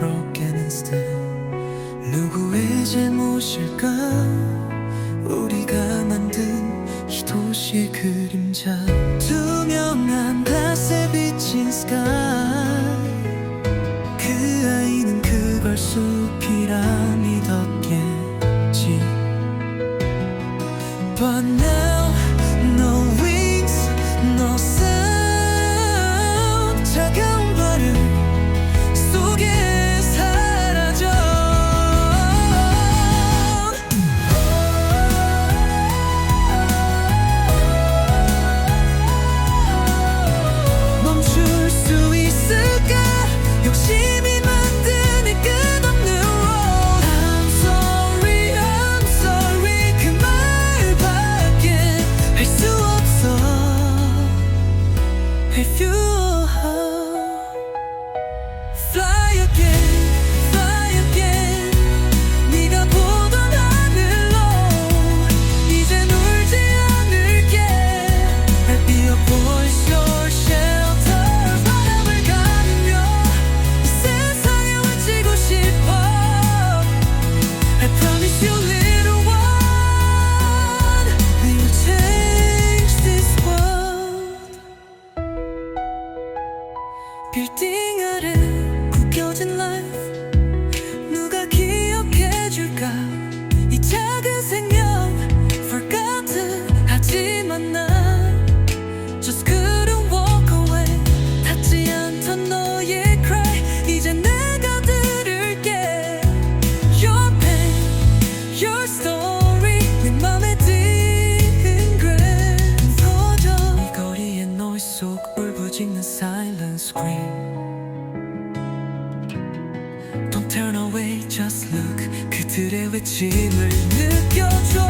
broken instead 누구의 잘못일까? 우리가 만든 이 도시의 그림자. 투명한 닷에 비친 sky. 그 아이는 그걸 숲이라 믿었겠지. But now 빌딩 아래 Just look 그들의 외침을 느껴줘.